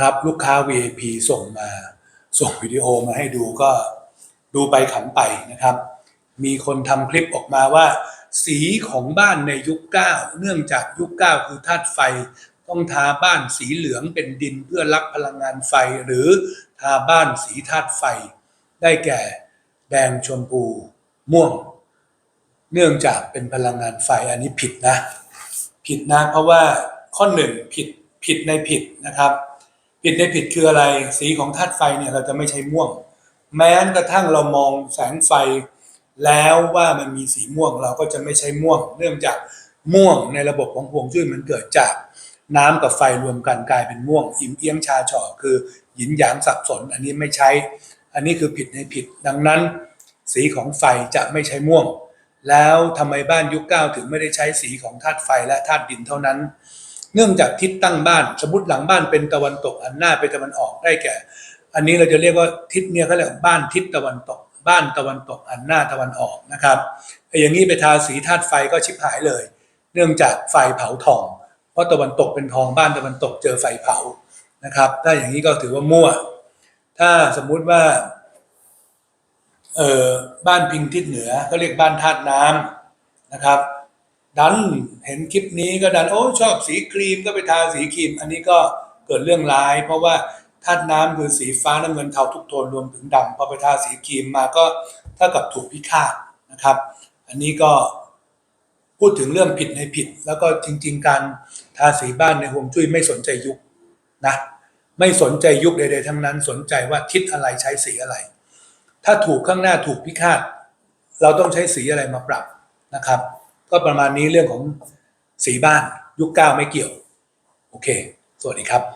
ครับลูกค้า VIP ส่งมาส่งวิดีโอมาให้ดูก็ดูไปขำไปนะครับ มีคนทำคลิปออกมาว่า สีของบ้านในยุค 9 เนื่องจากยุค 9 คือธาตุไฟ ต้องทาบ้านสีเหลืองเป็นดินเพื่อรับพลังงานไฟ หรือทาบ้านสีธาตุไฟ ได้แก่แดงชมพูม่วง เนื่องจากเป็นพลังงานไฟอันนี้ผิดนะ ผิดนะเพราะว่าข้อหนึ่งผิดผิดในผิดนะครับ ผิดในผิดคืออะไร สีของธาตุไฟเนี่ยเราจะไม่ใช้ม่วง แม้กระทั่งเรามองแสงไฟ แล้วว่ามันมีสีม่วงเราก็จะไม่ใช้ม่วง เนื่องจากม่วงในระบบของฮวงจุ้ยมันเกิดจากน้ำกับไฟรวมกันกลายเป็นม่วง อิ่มเอียงชาเฉาะคือหยินหยางสับสน อันนี้ไม่ใช้ อันนี้คือผิดในผิด ดังนั้น สีของไฟจะไม่ใช้ม่วง แล้วทำไมบ้านยุคเก้าถึงไม่ได้ใช้สีของธาตุไฟและธาตุดินเท่านั้น เนื่องจากทิศตั้งบ้าน สมมติหลังบ้านเป็นตะวันตกหันหน้าไปตะวันออกได้แก่ อันนี้เราจะเรียกว่าทิศเนี่ยเขาเรียกบ้านทิศตะวันตก บ้านตะวันตกหันหน้าตะวันออกนะครับไอ้อย่างนี้ไปทาสีธาตุไฟก็ชิบหายเลย เนื่องจากไฟเผาทอง เพราะตะวันตกเป็นทองบ้านตะวันตกเจอไฟเผานะครับ ถ้าอย่างนี้ก็ถือว่ามั่ว ถ้าสมมุติว่าเออบ้านพิงทิศเหนือก็เรียกบ้านธาตุน้ำนะครับ ดันเห็นคลิปนี้ก็ดันโอ้ชอบสีครีมก็ไปทาสีครีม อันนี้ก็เกิดเรื่องร้าย เพราะว่าธาตุน้ำคือสีฟ้าน้ำเงินเทาทุกโทนรวมถึงดำพอไปทาสีครีมมาก็เท่ากับถูกพิฆาตนะครับ อันนี้ก็พูดถึงเรื่องผิดในผิด แล้วก็จริง ๆ การทาสีบ้านในฮวงจุ้ยไม่สนใจยุคนะไม่สนใจยุคใดๆทั้งนั้นสนใจว่าทิศอะไรใช้สีอะไร ถ้าถูกข้างหน้าถูกพิฆาต เราต้องใช้สีอะไรมาปรับนะครับ ก็ประมาณนี้เรื่องของสีบ้านยุคเก้าไม่เกี่ยว โอเค สวัสดีครับ